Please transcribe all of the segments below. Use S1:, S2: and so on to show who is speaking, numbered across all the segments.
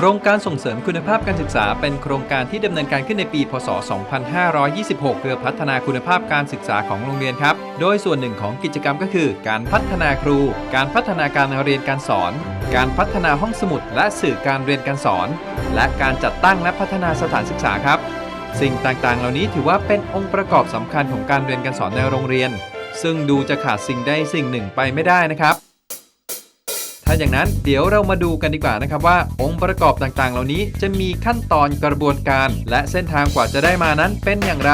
S1: โครงการส่งเสริมคุณภาพการศึกษาเป็นโครงการที่ดำเนินการขึ้นในปี พศ 2526 เพื่อพัฒนาคุณภาพการศึกษาของโรงเรียนครับ โดยส่วนหนึ่งของกิจกรรมก็คือ การพัฒนาครู การพัฒนาการเรียนการสอน การพัฒนาห้องสมุด และสื่อการเรียนการสอน และการจัดตั้งและพัฒนาสถานศึกษาครับ สิ่งต่างๆ เหล่านี้ถือว่าเป็นองค์ประกอบสำคัญของการเรียนการสอนในโรงเรียน ซึ่งดูจะขาดสิ่งใดสิ่งหนึ่งไปไม่ได้นะครับ ถ้าอย่างนั้นเดี๋ยวเรามาดูกันดีกว่านะครับว่า องค์ประกอบต่างๆ เหล่านี้จะมีขั้นตอนกระบวนการ และเส้นทางกว่าจะได้มานั้นเป็นอย่างไร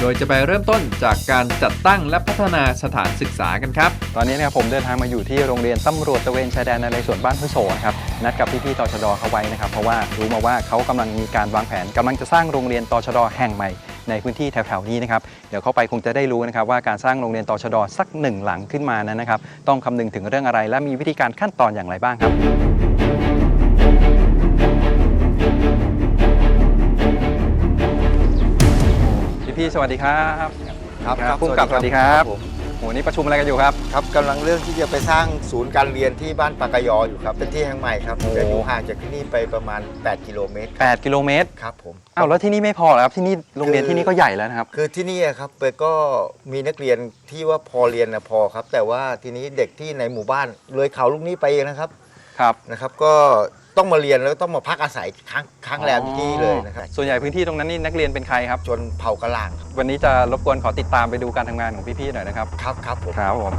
S1: โดยจะไปเริ่มต้นจากการจัดตั้งและพัฒนาสถานศึกษากันครับ
S2: ตอนนี้นะครับผมเดินทางมาอยู่ที่โรงเรียนตำรวจตะเวนชายแดนในเรศวรบ้านห้วยโศกนะครับนัดกับพี่ๆตชดเขาไว้นะครับเพราะว่ารู้มาว่าเขากำลังมีการวางแผนกำลังจะสร้างโรงเรียนตชดแห่งใหม่ ในพื้นที่แถวๆนี้นะครับเดี๋ยวเข้าไปคงจะได้รู้นะครับว่าการสร้างโรงเรียนตชดสักหนึ่งหลังขึ้นมานั้นนะครับต้องคำนึงถึงเรื่องอะไร และมีวิธีการขั้นตอนอย่างไรบ้างครับพี่ๆสวัสดีครับ
S3: ครับ
S2: ครับผู้กำกับสวัสดีครับ
S3: ผม
S2: โหนี่ประชุมอะไรกันอยู่ครับ
S3: ครับกำลังเรื่องที่จะไปสร้างศูนย์การเรียนที่บ้านปากกยออยู่ครับเป็นที่แห่งใหม่ครับ
S2: โอ้
S3: จะอยู่ห่างจากที่นี่ไปประมาณ 8 กิโลเมตร
S2: 8กิโลเมตร
S3: ครับผม
S2: อ้าวแล้วที่นี่ไม่พอเหรอครับที่นี่โรงเรียน
S3: คือ
S2: ที่นี่ก็ใหญ่แล้วนะครับ
S3: คือที่นี่อะครับเปิดก็มีนักเรียนที่ว่าพอเรียนนะพอครับ แต่ว่าทีนี้เด็กที่ในหมู่บ้านเลยเขาลูกนี้ไปเองนะครับ
S2: ครับ
S3: นะครับ ก็ ต้องมาเรียนแล้วก็ต้องมาพักอาศัยค้างค้างแรมอยู่ที่นี่เลยนะครับ
S2: ส่วนใหญ่พื้นที่ตรงนั้นนี่นักเรียนเป็นใครครับ
S3: จนเผากระลางครับ
S2: วันนี้จะรบกวนขอติดตามไปดูการทำงานของพี่ๆหน่อยนะครับ
S3: ครับครับผม
S2: ครับผม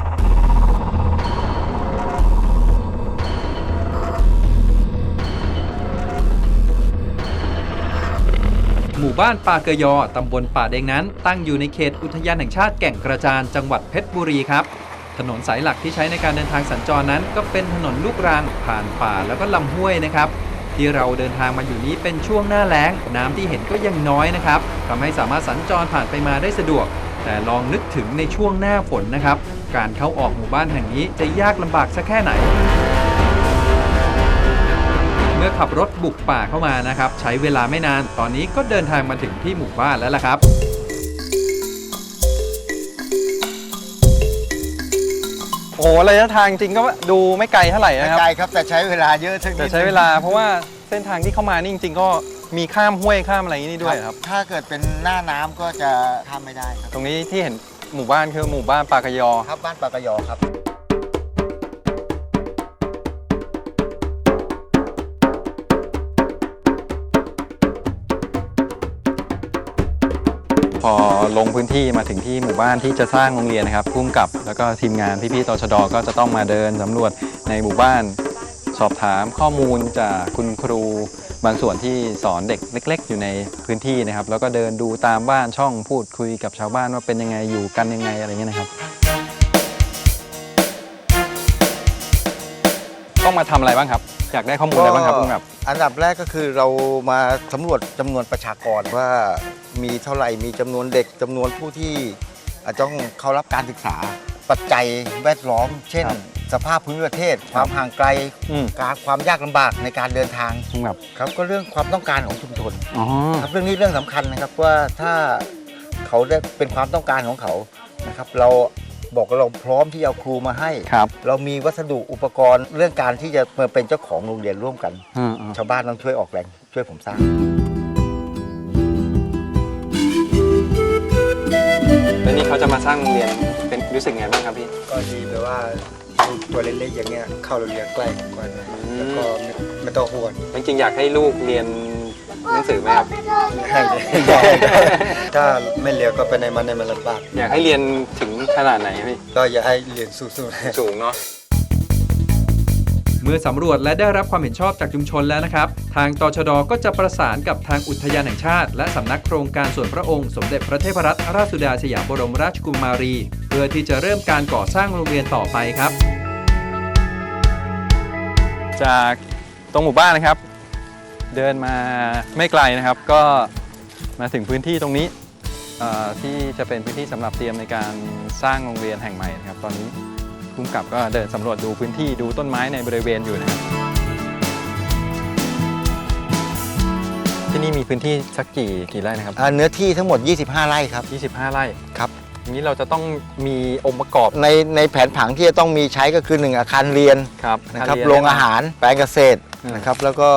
S1: หมู่บ้านป่าเกยอ ตำบลป่าเดงนั้น ตั้งอยู่ในเขตอุทยานแห่งชาติแก่งกระจาน จังหวัดเพชรบุรีครับ ถนนสายหลักที่ใช้ในการเดินทางสัญจรนั้น ก็เป็นถนนลูกรังผ่านป่าแล้วก็ลำห้วยนะครับ ที่เราเดินทางมาอยู่นี้เป็นช่วงหน้าแล้ง น้ำที่เห็นก็ยังน้อยนะครับทำให้สามารถสัญจรผ่านไปมาได้สะดวก แต่ลองนึกถึงในช่วงหน้าฝนนะครับ การเข้าออกหมู่บ้านแห่งนี้จะยากลำบากสักแค่ไหน เมื่อขับรถบุกป่าเข้ามานะครับ ใช้เวลาไม่นาน ตอนนี้ก็เดินทางมาถึงที่หมู่บ้านแล้วล่ะครับ
S2: โอ้โหระยะทางจริงก็ดูไม่ไกลเท่าไหร่
S3: ไม่
S2: นะครับ
S3: ไกลครับแต่ใช้เวลาเยอะสักนิด
S2: แต่ใช้เวลาเพราะว่าเส้นทางที่เข้ามานี่จริง ๆ ก็มีข้ามห้วยข้ามอะไรอย่างนี้ด้วยครับ
S3: ถ้าเกิดเป็นหน้าน้ำก็จะข้ามไม่ได้ครับ
S2: ตรงนี้ที่เห็นหมู่บ้านคือหมู่บ้านปากยอ
S3: ครับบ้านปากกยอครับ
S2: พอลงพื้นที่มาถึงที่หมู่บ้านที่จะสร้างโรงเรียนนะครับพุ่มกับ แล้วก็ทีมงานพี่ๆตชดก็จะต้องมาเดินสำรวจในหมู่บ้าน สอบถามข้อมูลจากคุณครูบางส่วนที่สอนเด็กเล็ก ๆ อยู่ในพื้นที่นะครับ แล้วก็เดินดูตามบ้านช่องพูดคุยกับชาวบ้านว่าเป็นยังไงอยู่กันยังไงอะไรเงี้ยนะครับ ต้องมาทำอะไรบ้างครับ อยากได้ข้อมูลอะไรบ้างครับพุ่มกับ
S3: อันดับแรกก็คือเรามาสำรวจจำนวนประชากรว่า มีเท่าไหร่มีจำนวนเด็กจำนวนผู้ที่อาจจะต้องเข้ารับการศึกษา ปัจจัยแวดล้อม เช่น
S2: ครับ
S3: สภาพภูมิประเทศ ความห่างไกล
S2: อืม
S3: การความยากลำบากในการเดินทาง
S2: พุ่มกับ
S3: ครับก็เรื่องความต้องการของชุมชน
S2: อ๋อ
S3: ครับเรื่องนี้เรื่องสำคัญนะครับว่าถ้าเขาได้เป็นความต้องการของเขานะครับ เราบอกว่าเราพร้อมที่จะเอาครูมาให้
S2: ครับ
S3: เรามีวัสดุอุปกรณ์เรื่องการที่จะมาเป็นเจ้าของโรงเรียนร่วมกัน
S2: อืม
S3: ชาวบ้านต้องช่วยออกแรงช่วยผมสร้าง
S2: เขาจะมาสร้างโรงเรียนเป็นรู้สึกไงบ้างครับพี่
S3: ก็ดีแปลว่าลูกตัวเล็กๆอย่างเงี้ยเข้าโรงเรียนใกล้กว่านะ
S2: อืม
S3: แล้วก็ไม่ไม่ต้องห่วง
S2: จริงๆอยากให้ลูกเรียนหนังสือไหมครับ
S3: ให้เลยถ้าไม่เรียนก็ไปในมันในมันลำบาก
S2: อยากให้เรียนถึงขนาดไหนพี่
S3: ก็อย่าให้เรียนสู้
S2: สูงเนาะ
S1: เมื่อสำรวจและได้รับความเห็นชอบจากชุมชนแล้วนะครับ ทางตชดก็จะประสานกับทางอุทยานแห่งชาติ และสำนักโครงการส่วนพระองค์สมเด็จพระเทพรัตนราชสุดาสยามบรมราชกุมารี เพื่อที่จะเริ่มการก่อสร้างโรงเรียนต่อไปครับ
S2: จากตรงหมู่บ้านนะครับ เดินมาไม่ไกลนะครับ ก็มาถึงพื้นที่ตรงนี้ที่จะเป็นพื้นที่สำหรับเตรียมในการสร้างโรงเรียนแห่งใหม่นะครับตอนนี้ ภูมิกับก็เดินสำรวจดูพื้นที่ดูต้นไม้ในบริเวณอยู่นะครับที่นี่มีพื้นที่สักกี่กี่ไร่นะครับ
S3: ๆอ่าเนื้อที่ทั้งหมด 25 ไร่ครับ
S2: 25 ไร่
S3: ครับ
S2: อย่างนี้เราจะต้องมีองค์ประกอบ
S3: ในในแผนผังที่จะต้องมีใช้ก็คือ 1 อาคารเรียน
S2: ครับ
S3: นะครับ
S2: เย
S3: โรงอาหารแปลงเกษตร
S2: อืม
S3: นะครับแล้วก็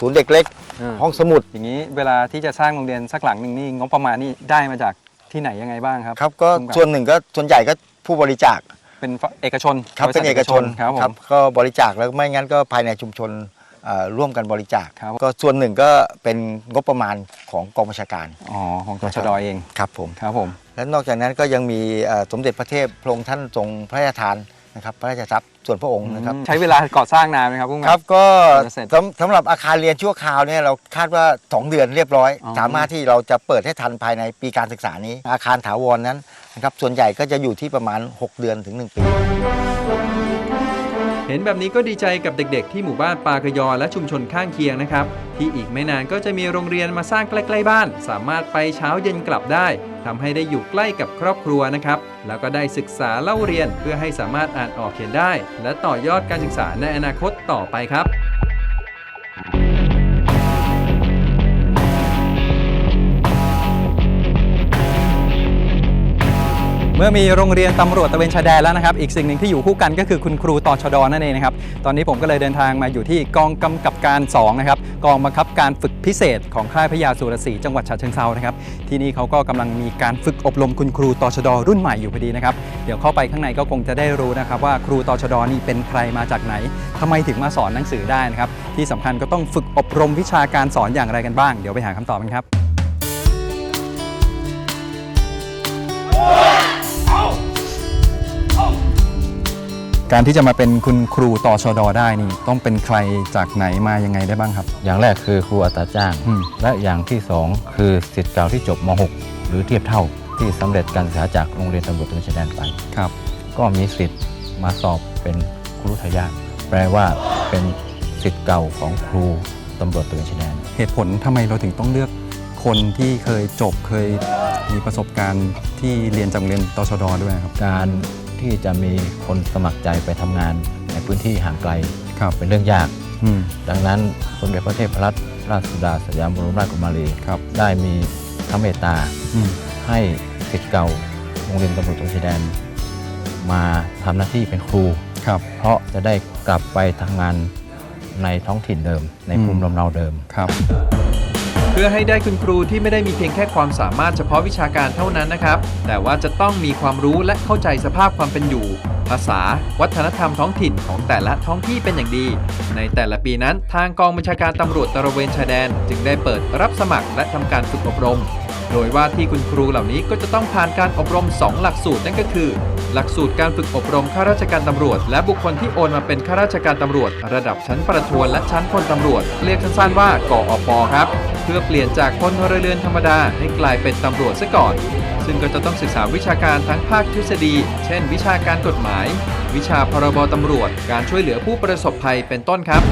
S3: ศูนย์เด็กเล็ก
S2: อืม
S3: ห้องสมุด
S2: อย่างนี้เวลาที่จะสร้างโรงเรียนสักหลังหนึ่งนี่งบประมาณนี่ได้มาจากที่ไหนยังไงบ้างครับ
S3: ครับก็
S2: ร่วมกัน
S3: ส่วนหนึ่งก็ส่วนใหญ่ก็ผู้บริจาค
S2: เป็นเอกชน
S3: ครับ
S2: บษั
S3: เป็
S2: ท
S3: นเอกชน
S2: ครับผม
S3: ก็บริจาคแล้วไม่งั้นก็ภายในชุมชนเอ่อร่วมกันบริจาค
S2: ครับ
S3: ก็ส่วนหนึ่งก็เป็นงบประมาณของกองบัญชาการ
S2: อ๋อของตชดเอง
S3: ครับผม
S2: ครับผม
S3: และนอกจากนั้นก็ยังมีเอ่อสมเด็จพระเทพพระองค์ท่านทรงพระราชทานนะครับพระราชทรัพย์ส่วนพระองค์นะครับ
S2: ใช้เวลาก่อสร้างนานไหมครับพุ่ง
S3: ครับก็
S2: จะเสร็จ
S3: สำสำหรับอาคารเรียนชั่วคราวเนี่ยเราคาดว่า 2 เดือนเรียบร้อย
S2: อ๋อ
S3: สามารถที่เราจะเปิดให้ทันภายในปีการศึกษานี้ อาคารถาวรนั้น นะครับส่วนใหญ่ก็จะอยู่ที่ประมาณ 6 เดือนถึง 1 ปี
S1: เห็นแบบนี้ก็ดีใจกับเด็กๆ ที่หมู่บ้านปากยอและชุมชนข้างเคียงนะครับ ที่อีกไม่นานก็จะมีโรงเรียนมาสร้างใกล้ๆบ้าน สามารถไปเช้าเย็นกลับได้ทำให้ได้อยู่ใกล้กับครอบครัวนะครับ แล้วก็ได้ศึกษาเล่าเรียนเพื่อให้สามารถอ่านออกเขียนได้ และต่อยอดการศึกษาในอนาคตต่อไปครับ
S2: มื่อมีโรงเรียนตำรวจตะเวนชายแดนแล้วนะครับ อีกสิ่งหนึ่งที่อยู่คู่กันก็คือคุณครูตอชดนั่นเองนะครับ ตอนนี้ผมก็เลยเดินทางมาอยู่ที่กองกำกับการ 2 นะครับ กองบังคับการฝึกพิเศษของค่ายพยาสุรศรีจังหวัดฉะเชิงเซานะครับ ที่นี่เขาก็กำลังมีการฝึกอบรมคุณครูตอชดรุ่นใหม่อยู่พอดีนะครับ เดี๋ยวเข้าไปข้างในก็คงจะได้รู้นะครับว่าครูตอชดนี่เป็นใครมาจากไหนทำไมถึงมาสอนหนังสือได้นะครับ ที่สำคัญก็ต้องฝึกอบรมวิชาการสอนอย่างไรกันบ้าง เดี๋ยวไปหาคำตอบกันครับ การที่จะมาเป็นคุณครูตชดได้นี่ต้องเป็นใครจากไหนมายังไงได้บ้างครับ
S4: อย่างแรกคือครูอัตราจ้าง
S2: อืม
S4: และอย่างที่2คือสิทธิ์เก่าที่จบม .6 หรือเทียบเท่าที่สำเร็จการศึกษาจากโรงเรียนตำรวจตระเวนชายแดนไป
S2: ครับ
S4: ก็มีสิทธิ์มาสอบเป็นครูทายาทแปลว่าเป็นสิทธิ์เก่าของครูตำรวจตระเวนชายแดน
S2: เหตุผลทำไมเราถึงต้องเลือกคนที่เคยจบเคยมีประสบการณ์ที่เรียนจากโรงเรียนตชดด้วยครับ
S4: การ ที่จะมีคนสมัครใจไปทำงานในพื้นที่ห่างไกล
S2: ครับ
S4: เป็นเรื่องยาก
S2: อืม
S4: ดังนั้นสมเด็จพระเทพรัตนราชสุดาสยามบรมราชกุมารี
S2: ครับ
S4: ได้มีพระเมตตา
S2: อืม
S4: ให้สิทธิ์เก่าโรงเรียนตำรวจตระเวนชายแดน มาทำหน้าที่เป็นครู
S2: ครับ
S4: เพราะจะได้กลับไปทำงานในท้องถิ่นเดิม ในภูมิลำเนาเดิม
S2: ครับ
S1: เพื่อให้ได้คุณครูที่ไม่ได้มีเพียงแค่ความสามารถเฉพาะวิชาการเท่านั้นนะครับ แต่ว่าจะต้องมีความรู้และเข้าใจสภาพความเป็นอยู่ ภาษา วัฒนธรรมท้องถิ่นของแต่ละท้องที่เป็นอย่างดี ในแต่ละปีนั้นทางกองบัญชาการตำรวจตระเวนชายแดน จึงได้เปิดรับสมัครและทำการฝึกอบรม โดยว่าที่คุณครูเหล่านี้ก็จะต้องผ่านการอบรม 2 หลักสูตรนั่นก็คือ หลักสูตรการฝึกอบรมข้าราชการตำรวจ และบุคคลที่โอนมาเป็นข้าราชการตำรวจ ระดับชั้นประทวนและชั้นพลตำรวจ เรียกสั้นๆว่ากอปครับ เพื่อเปลี่ยนจากพลเรือนธรรมดาให้กลายเป็นตำรวจซะก่อน ซึ่งก็จะต้องศึกษาวิชาการทั้งภาคทฤษฎี เช่น วิชาการกฎหมาย วิชาพรบตำรวจ การช่วยเหลือผู้ประสบภัยเป็นต้นครับ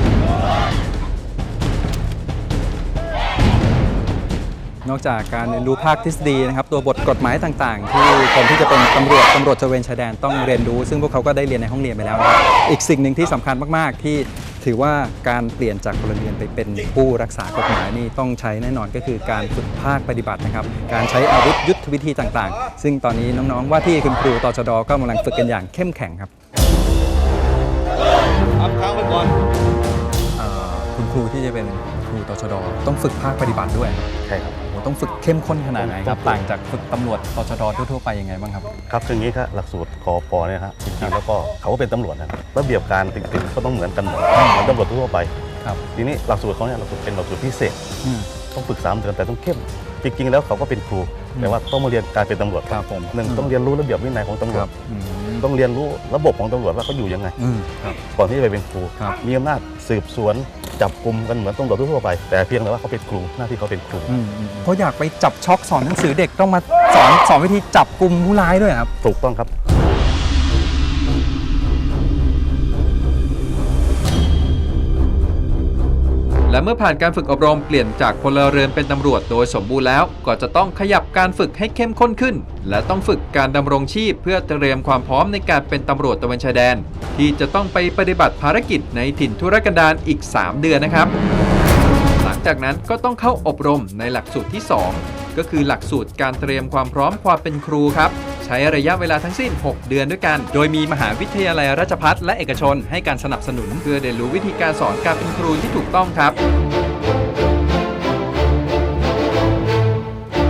S2: นอกจากการเรียนรู้ภาคทฤษฎีนะครับตัวบทกฎหมายต่างๆ ที่คนที่จะเป็นตำรวจตำรวจตระเวนชายแดนต้องเรียนรู้ ซึ่งพวกเขาก็ได้เรียนในห้องเรียนไปแล้วนะครับอีกสิ่งหนึ่งที่สำคัญมากๆ ที่ถือว่าการเปลี่ยนจากพลเรือนไปเป็นผู้รักษากฎหมายนี่ต้องใช้แน่นอนก็คือการฝึกภาคปฏิบัตินะครับ การใช้อาวุธยุทธวิธีต่างๆ ซึ่งตอนนี้น้องๆว่าที่คุณครูตชดก็กำลังฝึกกันอย่างเข้มแข็งครับเอ่อคุณครูที่จะเป็นครูตชดต้องฝึกภาคปฏิบัติด้วย
S5: ใช่ครับ
S2: โอ้โห ต้องฝึกเข้มข้นขนาดไหนครับ ต่างจากฝึกตำรวจตชดทั่วๆไปยังไงบ้างครับ
S5: ครับคืออย่างนี้ครับหลักสูตรคอปเนี่ยครับจริงๆแล้วก็เขาก็เป็นตำรวจนะครับระเบียบการติดๆก็ต้องเหมือนกันหมดเหมือนตำรวจทั่วๆไป
S2: ครับ
S5: ทีนี้หลักสูตรเขาเนี่ยหลักสูตรเป็นหลักสูตรพิเศษ
S2: อืม
S5: ต้องฝึกสามเดือนแต่ต้องเข้มจริงๆแล้วเขาก็เป็นครู แต่ว่าต้องมาเรียนการเป็นตำรวจ
S2: ครับผม
S5: หนึ่งต้องเรียนรู้ระเบียบวินัยของตำรวจ
S2: อืม
S5: ต้องเรียนรู้ระบบของตำรวจว่าเขาอยู่ยังไง
S2: อืมครับ
S5: ก่อนที่จะไปเป็นครู
S2: ครับ
S5: มีอำนาจสืบสวน จับกลุ่มกันเหมือนตำรวจทั่วๆไป แต่เพียงแต่ว่าเขาเป็นครูหน้าที่เขาเป็นครู
S2: อืมอืมเพราะอยากไปจับช็อกสอนหนังสือเด็กต้องมาสอนสอนวิธีจับกลุ่มผู้ร้ายด้วยครับ
S5: ถูกต้องครับ
S1: และเมื่อผ่านการฝึกอบรมเปลี่ยนจากพลเรือนเป็นตำรวจโดยสมบูรณ์แล้ว ก็จะต้องขยับการฝึกให้เข้มข้นขึ้น และต้องฝึกการดำรงชีพ เพื่อเตรียมความพร้อมในการเป็นตำรวจตะเวนชายแดน ที่จะต้องไปปฏิบัติภารกิจในถิ่นทุรกันดารอีก 3 เดือนนะครับ หลังจากนั้นก็ต้องเข้าอบรมในหลักสูตรที่ 2 ก็คือหลักสูตรการเตรียมความพร้อมความเป็นครูครับ ช้ช้ระยะเวลาทั้งสิ้น 6 เดือนด้วยกัน โดยมีมหาวิทยาลัยราชภัฏและเอกชนให้การสนับสนุน เพื่อเรียนรู้วิธีการสอนการเป็นครูที่ถูกต้องครับ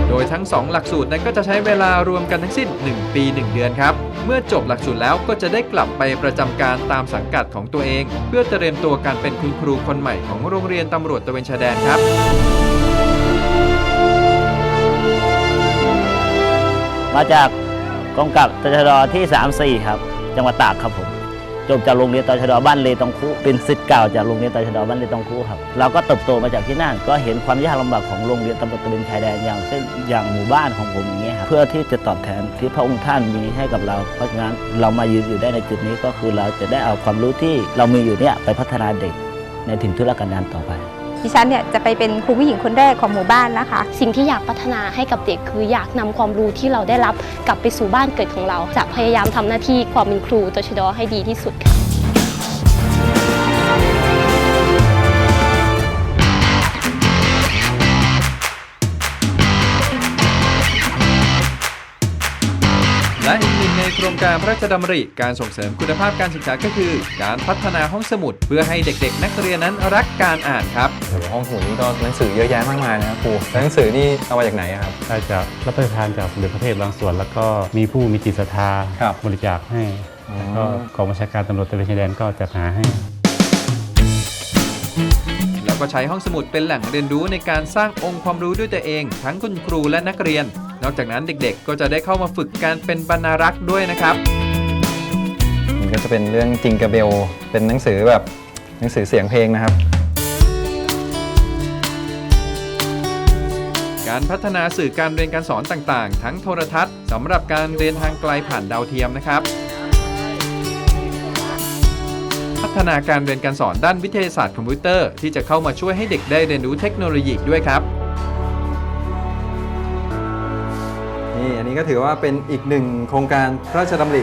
S1: โดยทั้ง 2 หลักสูตรนั้นก็จะใช้เวลารวมกันทั้งสิ้น 1 ปี 1 เดือนครับ เมื่อจบหลักสูตรแล้วก็จะได้กลับไปประจำการตามสังกัดของตัวเอง เพื่อเตรียมตัวการเป็นคุณครูคนใหม่ของโรงเรียนตำรวจตระเวนชายแดนครับ
S6: มาจาก กองกับตชดที่ 34 ครับ จังหวัดตากครับผม จบจากโรงเรียนตชดบ้านเลตองคุเป็นศิษย์เก่าจากโรงเรียนตชดบ้านเลตองคุครับ เราก็เติบโตมาจากที่นั่น ก็เห็นความยากลำบากของโรงเรียนตำรวจตะเวนชายแดนอย่างเช่นอย่างหมู่บ้านของผมอย่างเงี้ยครับ เพื่อที่จะตอบแทนที่พระองค์ท่านมีให้กับเรา เพราะฉะนั้นเรามายืนอยู่ได้ในจุดนี้ก็คือเราจะได้เอาความรู้ที่เรามีอยู่เนี่ยไปพัฒนาเด็กในถิ่นธุรกันดารต่อไป
S7: ดิฉันเนี่ยจะไปเป็นครูผู้หญิงคนแรกของหมู่บ้านนะคะ
S8: สิ่งที่อยากพัฒนาให้กับเด็กคืออยากนำความรู้ที่เราได้รับกลับไปสู่บ้านเกิดของเรา จะพยายามทำหน้าที่ความเป็นครูตชดให้ดีที่สุดค่ะ
S1: การพระราชดำริการส่งเสริมคุณภาพการศึกษาก็คือ การพัฒนาห้องสมุด เพื่อให้เด็กๆ นักเรียนนั้นรักการอ่านครับ
S2: โอ้โหห้องสมุดนี่ก็หนังสือเยอะแยะมากมายนะครับครูแล้วหนังสือนี่เอามาจากไหนอะครับ
S9: ได้จากรับประทานจากสมเด็จพระเทพบางส่วน แล้วก็มีผู้มีจิตศรัทธา
S2: ครับ
S9: บริจาคให้
S2: อ๋อ
S9: แล้วก็กองบัญชาการตำรวจตระเวนชายแดนก็จัดหาให้
S1: แล้วก็ใช้ห้องสมุดเป็นแหล่งเรียนรู้ในการสร้างองค์ความรู้ด้วยตัวเอง ทั้งคุณครูและนักเรียน นอกจากนั้นเด็กๆ ก็จะได้เข้ามาฝึกการเป็นบรรณารักษ์ด้วยนะครับ
S2: มันก็จะเป็นเรื่องจิงกระเบล เป็นหนังสือแบบหนังสือเสียงเพลงนะครับ
S1: การพัฒนาสื่อการเรียนการสอนต่างๆ ทั้งโทรทัศน์สำหรับการเรียนทางไกลผ่านดาวเทียมนะครับ พัฒนาการเรียนการสอนด้านวิทยาศาสตร์คอมพิวเตอร์ที่จะเข้ามาช่วยให้เด็กได้เรียนรู้เทคโนโลยีอีกด้วยครับ
S2: นี่อันนี้ก็ถือว่าเป็นอีกหนึ่งโครงการพระราชดำริ